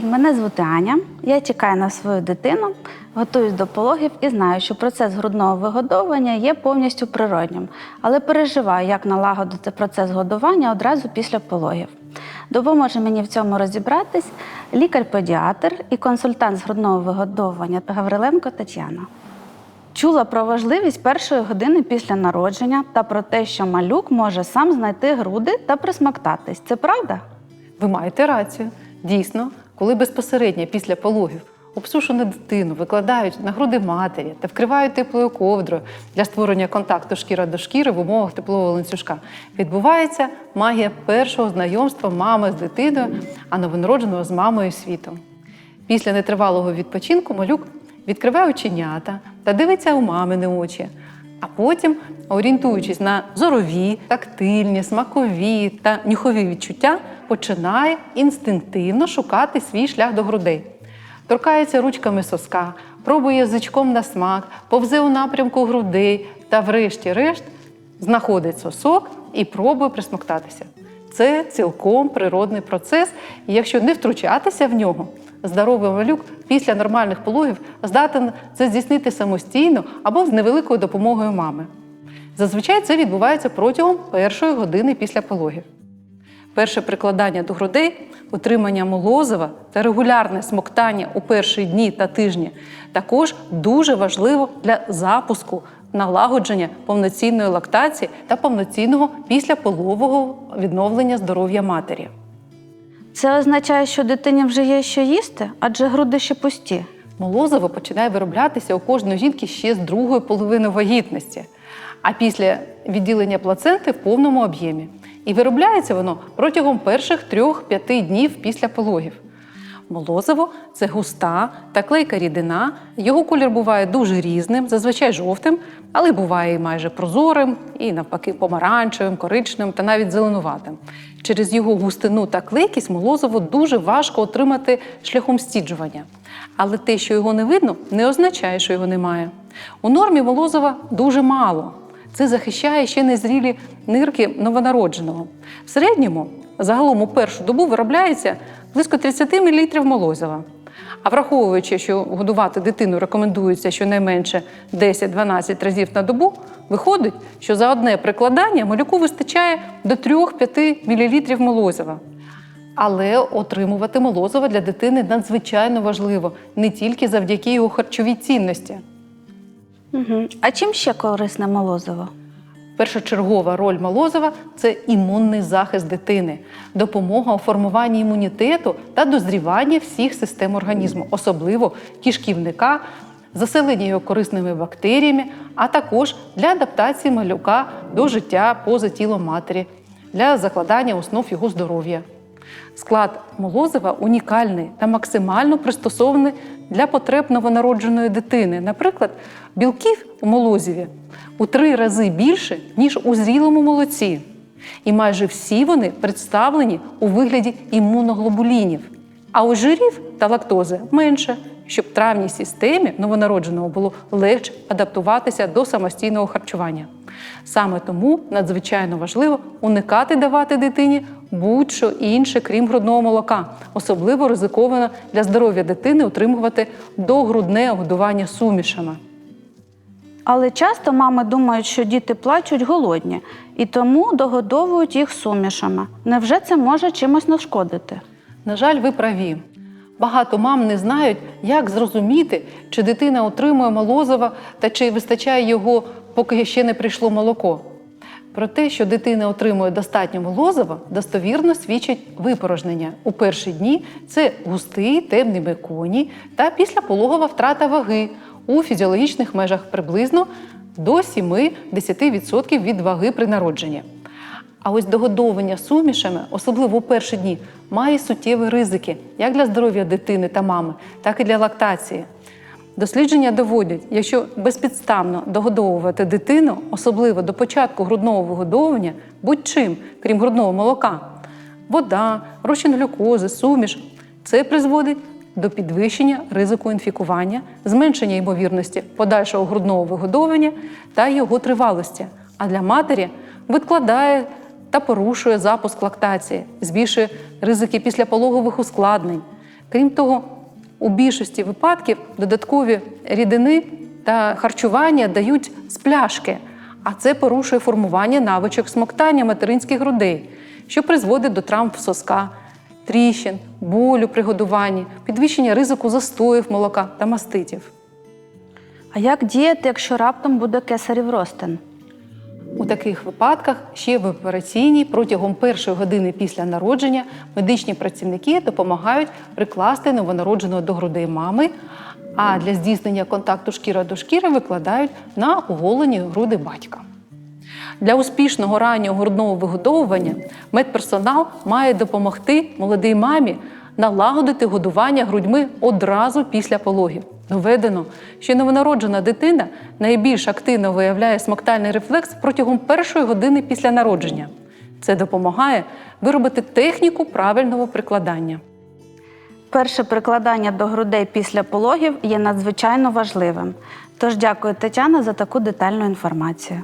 Привіт, мене звати Аня. Я чекаю на свою дитину, готуюсь до пологів і знаю, що процес грудного вигодовування є повністю природнім, але переживаю, як налагодити процес годування одразу після пологів. Допоможе мені в цьому розібратись лікар-педіатр і консультант з грудного вигодовування Гавриленко Тетяна. Чула про важливість першої години після народження та про те, що малюк може сам знайти груди та присмоктатись. Це правда? Ви маєте рацію. Дійсно, коли безпосередньо після пологів обсушену дитину викладають на груди матері та вкривають теплою ковдрою для створення контакту шкіра до шкіри в умовах теплового ланцюжка, відбувається магія першого знайомства мами з дитиною, а новонародженого з мамою світом. Після нетривалого відпочинку малюк відкриває оченята та дивиться у мамини очі. А потім, орієнтуючись на зорові, тактильні, смакові та нюхові відчуття, починає інстинктивно шукати свій шлях до грудей. Торкається ручками соска, пробує язичком на смак, повзе у напрямку грудей та, врешті-решт, знаходить сосок і пробує присмоктатися. Це цілком природний процес, і якщо не втручатися в нього, здоровий малюк після нормальних пологів здатен це здійснити самостійно або з невеликою допомогою мами. Зазвичай це відбувається протягом першої години після пологів. Перше прикладання до грудей, утримання молозива та регулярне смоктання у перші дні та тижні також дуже важливо для запуску налагодження повноцінної лактації та повноцінного післяпологового відновлення здоров'я матері. Це означає, що дитині вже є що їсти, адже груди ще пусті. Молозиво починає вироблятися у кожної жінки ще з другої половини вагітності, а після відділення плаценти в повному об'ємі. І виробляється воно протягом перших 3-5 днів після пологів. Молозиво це густа та клейка рідина. Його колір буває дуже різним, зазвичай жовтим, але буває і майже прозорим, і навпаки помаранчевим, коричневим та навіть зеленуватим. Через його густину та клейкість молозиво дуже важко отримати шляхом стіджування. Але те, що його не видно, не означає, що його немає. У нормі молозива дуже мало. Це захищає ще незрілі нирки новонародженого. В середньому загалом у першу добу виробляється близько 30 мл молозива. А враховуючи, що годувати дитину рекомендується щонайменше 10-12 разів на добу, виходить, що за одне прикладання малюку вистачає до 3-5 мл молозива. Але отримувати молозиво для дитини надзвичайно важливо не тільки завдяки його харчовій цінності. Угу. А чим ще корисне молозиво? Першочергова роль молозива це імунний захист дитини, допомога у формуванні імунітету та дозрівання всіх систем організму, особливо кишківника, заселення його корисними бактеріями, а також для адаптації малюка до життя поза тілом матері, для закладання основ його здоров'я. Склад молозива унікальний та максимально пристосований для потреб новонародженої дитини. Наприклад, білків у молозіві у три рази більше, ніж у зрілому молоці. І майже всі вони представлені у вигляді імуноглобулінів. А у жирів та лактози менше, щоб травній системі новонародженого було легше адаптуватися до самостійного харчування. Саме тому надзвичайно важливо уникати давати дитині будь-що інше, крім грудного молока. Особливо ризиковано для здоров'я дитини утримувати догрудне годування сумішами. Але часто мами думають, що діти плачуть голодні і тому догодовують їх сумішами. Невже це може чимось нашкодити? На жаль, ви праві. Багато мам не знають, як зрозуміти, чи дитина отримує молозива та чи вистачає його, поки ще не прийшло молоко. Про те, що дитина отримує достатньо молозива, достовірно свідчить випорожнення. У перші дні це густий темний меконій та післяпологова втрата ваги у фізіологічних межах приблизно до 7-10% від ваги при народженні. А ось догодовування сумішами, особливо у перші дні, має суттєві ризики як для здоров'я дитини та мами, так і для лактації. Дослідження доводять, якщо безпідставно догодовувати дитину, особливо до початку грудного вигодовування, будь-чим, крім грудного молока, вода, розчин глюкози, суміш, це призводить до підвищення ризику інфікування, зменшення ймовірності подальшого грудного вигодовування та його тривалості. А для матері відкладає та порушує запуск лактації, збільшує ризики післяпологових ускладнень, Крім того, у більшості випадків додаткові рідини та харчування дають з пляшки, а це порушує формування навичок смоктання материнських грудей, що призводить до травм соска, тріщин, болю при годуванні, підвищення ризику застоїв молока та маститів. А як діяти, якщо раптом буде кесарів розтин? Таких випадках ще в операційній протягом першої години після народження медичні працівники допомагають прикласти новонародженого до грудей мами, а для здійснення контакту шкіра до шкіри викладають на оголені груди батька. Для успішного раннього грудного вигодовування медперсонал має допомогти молодій мамі налагодити годування грудьми одразу після пологів. Доведено, що новонароджена дитина найбільш активно виявляє смоктальний рефлекс протягом першої години після народження. Це допомагає виробити техніку правильного прикладання. Перше прикладання до грудей після пологів є надзвичайно важливим. Тож дякую, Тетяна, за таку детальну інформацію.